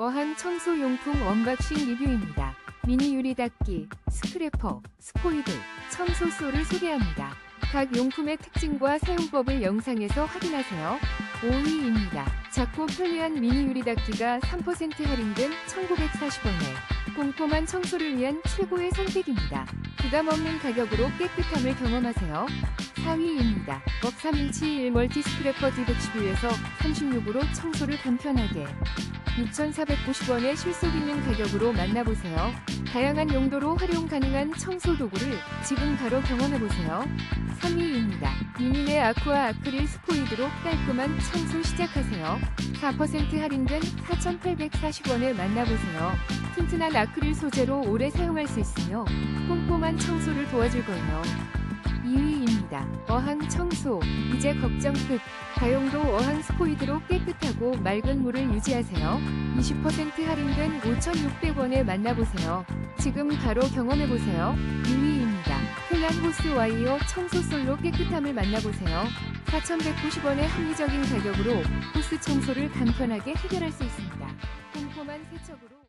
어한 청소용품 언박싱 리뷰입니다. 미니 유리 닦기, 스크래퍼, 스포이드, 청소소를 소개합니다. 각 용품의 특징과 사용법을 영상에서 확인하세요. 5위입니다. 작고 편리한 미니 유리 닦기가 3% 할인된 1940원에 꼼꼼한 청소를 위한 최고의 선택입니다. 부담 없는 가격으로 깨끗함을 경험하세요. 4위입니다. 업 3인치 1멀티 스크래퍼 D111에서 36으로 청소를 간편하게 6,490원의 실속 있는 가격으로 만나보세요. 다양한 용도로 활용 가능한 청소 도구를 지금 바로 경험해보세요. 3위입니다. 미니네 아쿠아 아크릴 스포이드로 깔끔한 청소 시작하세요. 4% 할인된 4,840원에 만나보세요. 튼튼한 아크릴 소재로 오래 사용할 수 있으며 꼼꼼한 청소를 도와줄 거예요. 2위 입니다. 어항 청소. 이제 걱정 끝. 다용도 어항 스포이드로 깨끗하고 맑은 물을 유지하세요. 20% 할인된 5,600원에 만나보세요. 지금 바로 경험해보세요. 2위입니다. 클란 호스 와이어 청소 솔로 깨끗함을 만나보세요. 4,190원의 합리적인 가격으로 호스 청소를 간편하게 해결할 수 있습니다. 꼼꼼한 세척으로